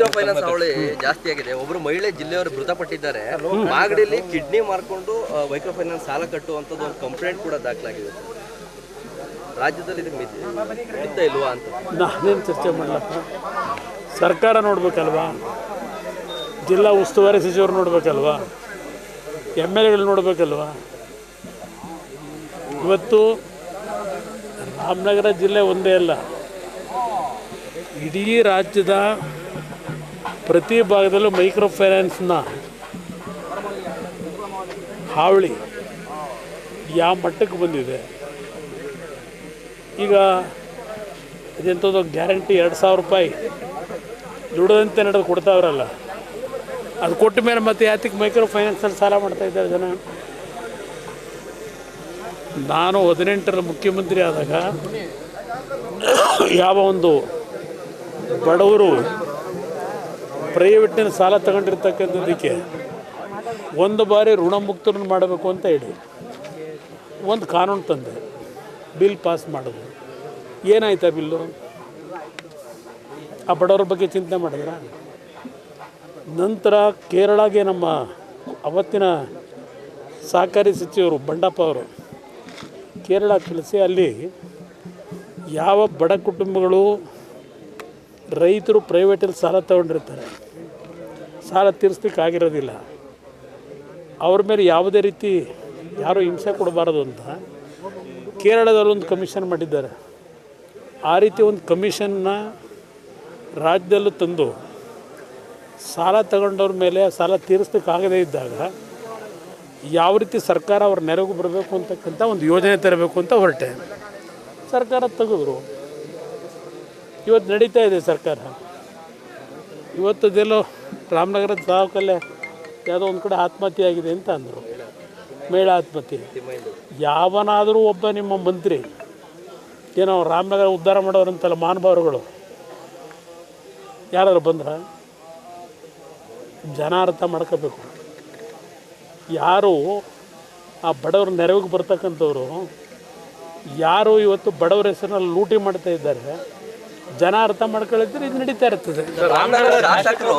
Micro finance ಅವಳಿ ಜಾಸ್ತಿ ಆಗಿದೆ. ಒಬ್ರು ಮಹಿಳೆ ಜಿಲ್ಲೆಯವರು ಮೃತಪಟ್ಟಿದ್ದಾರೆ. ಮಾಗಡಿಯಲ್ಲಿ ಕಿಡ್ನಿ ಮಾರ್ಕೊಂಡು ಮೈಕ್ರೋ ಫೈನಾನ್ಸ್ ಸಾಲ ಕಟ್ಟುವಂಥದ್ದು ಒಂದು ಕಂಪ್ಲೇಂಟ್ ಕೂಡ ದಾಖಲಾಗಿದೆ. ರಾಜ್ಯದಲ್ಲಿ ಇದಕ್ಕೆ ಇಲ್ವಾ ಅಂತ. ನಾನೇನು ಚರ್ಚೆ ಮಾಡಲಪ್ಪ? ಸರ್ಕಾರ ನೋಡ್ಬೇಕಲ್ವಾ? ಜಿಲ್ಲಾ ಉಸ್ತುವಾರಿ ಸಚಿವರು ನೋಡ್ಬೇಕಲ್ವಾ? ಎಂ ಎಲ್ ಎಗಳು ನೋಡ್ಬೇಕಲ್ವಾ? ಇವತ್ತು ರಾಮನಗರ ಜಿಲ್ಲೆ ಒಂದೇ ಅಲ್ಲ. ಇಡೀ ರಾಜ್ಯದ ಪ್ರತಿ ಭಾಗದಲ್ಲೂ ಮೈಕ್ರೋ ಫೈನಾನ್ಸ್ನ ಹಾವಳಿ ಯಾವ ಮಟ್ಟಕ್ಕೆ ಬಂದಿದೆ. ಈಗ ಅದೆಂಥದ್ದು ಗ್ಯಾರಂಟಿ ಎರಡು ಸಾವಿರ ರೂಪಾಯಿ ದುಡದಂತೆ ನಡೆದು ಕೊಡ್ತಾವ್ರಲ್ಲ ಅದು ಕೊಟ್ಟ ಮೇಲೆ ಮತ್ತೆ ಯಾತಕ್ಕೆ ಮೈಕ್ರೋ ಫೈನಾನ್ಸಲ್ಲಿ ಸಾಲ ಮಾಡ್ತಾ ಇದ್ದಾರೆ ಜನ? ನಾನು ಹದಿನೆಂಟರ ಮುಖ್ಯಮಂತ್ರಿ ಆದಾಗ ಯಾವ ಒಂದು ಬಡವರು ಪ್ರೈವೇಟ್ನ ಸಾಲ ತಗೊಂಡಿರ್ತಕ್ಕಂಥದ್ದಕ್ಕೆ ಒಂದು ಬಾರಿ ಋಣಮುಕ್ತರನ್ನು ಮಾಡಬೇಕು ಅಂತ ಹೇಳಿ ಒಂದು ಕಾನೂನು ತಂದೆ ಬಿಲ್ ಪಾಸ್ ಮಾಡೋದು ಏನಾಯ್ತು ಆ ಬಿಲ್ಲು? ಆ ಬಡವರ ಬಗ್ಗೆ ಚಿಂತೆ ಮಾಡಿದ್ರ? ನಂತರ ಕೇರಳಗೆ ನಮ್ಮ ಅವತ್ತಿನ ಸಹಕಾರಿ ಸಚಿವರು ಬಂಡಪ್ಪ ಅವರು ಕೇರಳ ಕಳಿಸಿ ಅಲ್ಲಿ ಯಾವ ಬಡ ಕುಟುಂಬಗಳು ರೈತರು ಪ್ರೈವೇಟಲ್ಲಿ ಸಾಲ ತಗೊಂಡಿರ್ತಾರೆ. ಸಾಲ ತೀರಿಸ್ಲಿಕ್ಕೆ ಆಗಿರೋದಿಲ್ಲ ಅವ್ರ ಮೇಲೆ ಯಾವುದೇ ರೀತಿ ಯಾರೂ ಹಿಂಸೆ ಕೊಡಬಾರದು ಅಂತ ಕೇರಳದಲ್ಲಿ ಒಂದು ಕಮಿಷನ್ ಮಾಡಿದ್ದಾರೆ. ಆ ರೀತಿ ಒಂದು ಕಮಿಷನ್ನ ರಾಜ್ಯದಲ್ಲೂ ತಂದು ಸಾಲ ತಗೊಂಡವ್ರ ಮೇಲೆ ಸಾಲ ತೀರಿಸ್ಲಿಕ್ಕಾಗದೇ ಇದ್ದಾಗ ಯಾವ ರೀತಿ ಸರ್ಕಾರ ಅವ್ರ ನೆರವು ಬರಬೇಕು ಅಂತಕ್ಕಂಥ ಒಂದು ಯೋಜನೆ ತರಬೇಕು ಅಂತ ಹೊರಟೆ. ಸರ್ಕಾರ ತೆಗೆದ್ರು. ಇವತ್ತು ನಡೀತಾ ಇದೆ ಸರ್ಕಾರ. ಇವತ್ತದೆಲ್ಲೋ ರಾಮನಗರದ ತಾಲೂಕಲ್ಲೇ ಯಾವುದೋ ಒಂದು ಕಡೆ ಆತ್ಮಹತ್ಯೆ ಆಗಿದೆ ಅಂತ ಅಂದರು. ಮಹಿಳಾ ಆತ್ಮಹತ್ಯೆ. ಯಾವನಾದರೂ ಒಬ್ಬ ನಿಮ್ಮ ಮಂತ್ರಿ, ಏನೋ ರಾಮನಗರ ಉದ್ಧಾರ ಮಾಡೋರಂತಲ್ಲ ಮಹಾನುಭಾವರುಗಳು, ಯಾರಾದ್ರು ಬಂದ್ರ ಜನ ಅರ್ಥ ಮಾಡ್ಕೋಬೇಕು. ಯಾರು ಆ ಬಡವ್ರ ನೆರವಿಗೆ ಬರ್ತಕ್ಕಂಥವ್ರು, ಯಾರು ಇವತ್ತು ಬಡವರ ಹೆಸರಿನಲ್ಲಿ ಲೂಟಿ ಮಾಡ್ತಾ ಇದ್ದಾರೆ ಜನ ಅರ್ಥ ಮಾಡ್ಕೊಳ್ತಿದ್ರೆ ಇದು ನಡೀತಾ ಇರ್ತದೆ. ರಾಮನಗರ ಶಾಸಕರು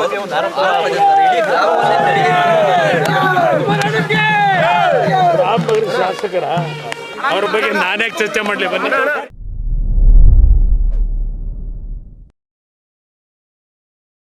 ಅವ್ರ ಬಗ್ಗೆ ನಾನೇ ಚರ್ಚೆ ಮಾಡ್ಲಿ ಬನ್ನಿ.